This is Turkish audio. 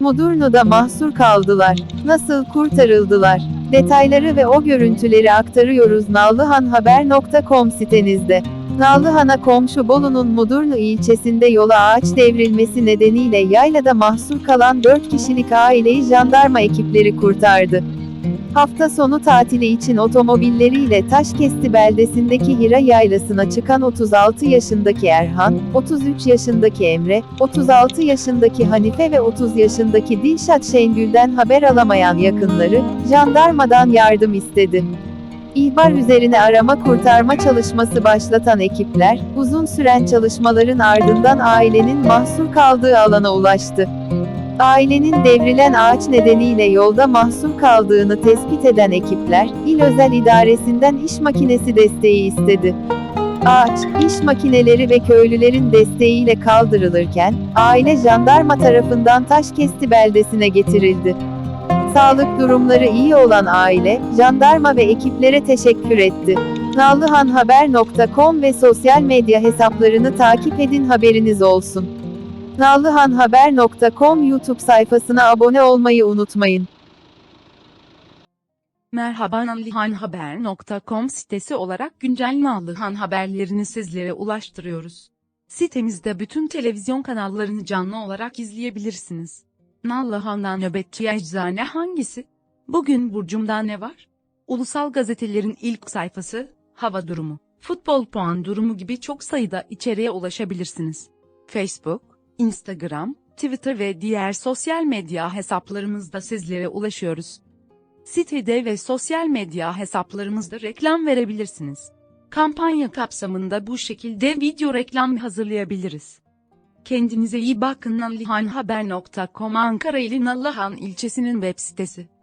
Mudurnu'da mahsur kaldılar. Nasıl kurtarıldılar? Detayları ve o görüntüleri aktarıyoruz nallıhanhaber.com sitenizde. Nallıhan'a komşu Bolu'nun Mudurnu ilçesinde yola ağaç devrilmesi nedeniyle yaylada mahsur kalan 4 kişilik aileyi jandarma ekipleri kurtardı. Hafta sonu tatili için otomobilleriyle Taşkesti beldesindeki Hira Yaylası'na çıkan 36 yaşındaki Erhan, 33 yaşındaki Emre, 36 yaşındaki Hanife ve 30 yaşındaki Dilşat Şengül'den haber alamayan yakınları, jandarmadan yardım istedi. İhbar üzerine arama kurtarma çalışması başlatan ekipler, uzun süren çalışmaların ardından ailenin mahsur kaldığı alana ulaştı. Ailenin devrilen ağaç nedeniyle yolda mahsur kaldığını tespit eden ekipler, İl Özel İdaresi'nden iş makinesi desteği istedi. Ağaç, iş makineleri ve köylülerin desteğiyle kaldırılırken, aile jandarma tarafından Taşkesti beldesine getirildi. Sağlık durumları iyi olan aile, jandarma ve ekiplere teşekkür etti. Nallıhanhaber.com ve sosyal medya hesaplarını takip edin haberiniz olsun. Nallıhanhaber.com YouTube sayfasına abone olmayı unutmayın. Merhaba nallihanhaber.com sitesi olarak güncel Nallıhan haberlerini sizlere ulaştırıyoruz. Sitemizde bütün televizyon kanallarını canlı olarak izleyebilirsiniz. Nallıhan'dan nöbetçi eczane hangisi? Bugün Burcum'da ne var? Ulusal gazetelerin ilk sayfası, hava durumu, futbol puan durumu gibi çok sayıda içeriğe ulaşabilirsiniz. Facebook, Instagram, Twitter ve diğer sosyal medya hesaplarımızda sizlere ulaşıyoruz. Sitede ve sosyal medya hesaplarımızda reklam verebilirsiniz. Kampanya kapsamında bu şekilde video reklam hazırlayabiliriz. Kendinize iyi bakın nallihanhaber.com Ankara ili Nallıhan ilçesinin web sitesi.